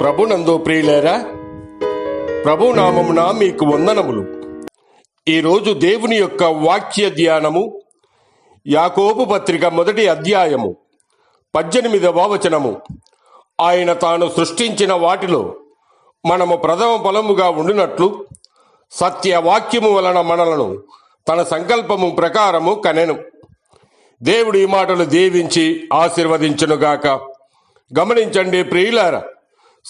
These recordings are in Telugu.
ప్రభునందు ప్రియులేరా ప్రభు నామమున మీకు వందనములు. ఈరోజు దేవుని యొక్క వాక్య ధ్యానము యాకోబు పత్రిక మొదటి అధ్యాయము పద్దెనిమిదవ వచనము. ఆయన తాను సృష్టించిన వాటిలో మనము ప్రథమ ఫలముగా ఉండినట్లు సత్యవాక్యము వలన మనలను తన సంకల్పము ప్రకారము కనెను. దేవుడు ఈ మాటలు దీవించి ఆశీర్వదించునుగాక. గమనించండి ప్రియులారా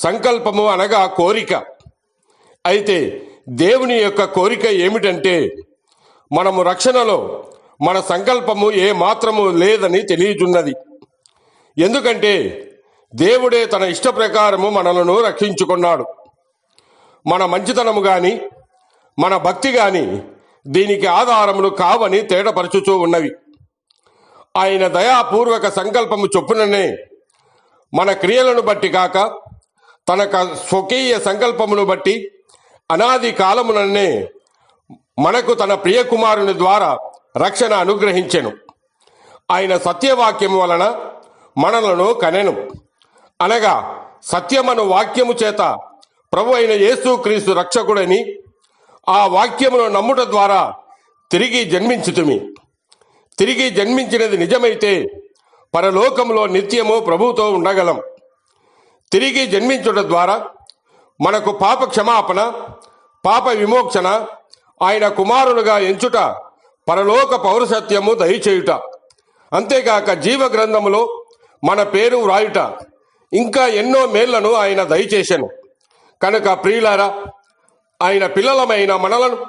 సంకల్పము అనగా కోరిక. అయితే దేవుని యొక్క కోరిక ఏమిటంటే మనము రక్షణలో మన సంకల్పము ఏ మాత్రము లేదని తెలియజున్నది ఎందుకంటే దేవుడే తన ఇష్ట ప్రకారము మనలను రక్షించుకున్నాడు. మన మంచితనము గాని మన భక్తి గాని దీనికి ఆధారములు కావని తేటపరచుచూ ఉన్నవి. ఆయన దయాపూర్వక సంకల్పము చొప్పుననే మన క్రియలను బట్టి కాక తన స్వకీయ సంకల్పమును బట్టి అనాది కాలముననే మనకు తన ప్రియకుమారుని ద్వారా రక్షణ అనుగ్రహించెను. ఆయన సత్యవాక్యము వలన మనలను కనెను. అనగా సత్యమను వాక్యము చేత ప్రభు అయిన యేసుక్రీస్తు రక్షకుడని ఆ వాక్యమును నమ్ముట ద్వారా తిరిగి జన్మించుతుమి. తిరిగి జన్మించినది నిజమైతే పరలోకంలో నిత్యము ప్రభుతో ఉండగలం. తిరిగి జన్మించుట ద్వారా మనకు పాప క్షమాపణ పాప విమోక్షణ ఆయన కుమారులుగా ఎంచుట పరలోక పౌరసత్యము దయచేయుట. అంతేగాక జీవ గ్రంథములో మన పేరు వ్రాయుట. ఇంకా ఎన్నో మేళ్ళను ఆయన దయచేశాను. కనుక ప్రియులారా ఆయన పిల్లలమైన మనలను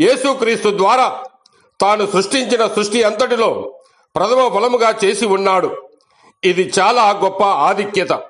యేసుక్రీస్తు ద్వారా తాను సృష్టించిన సృష్టి అంతటిలో ప్రథమ ఫలముగా చేసి ఉన్నాడు. ఇది చాలా గొప్ప ఆధిక్యత.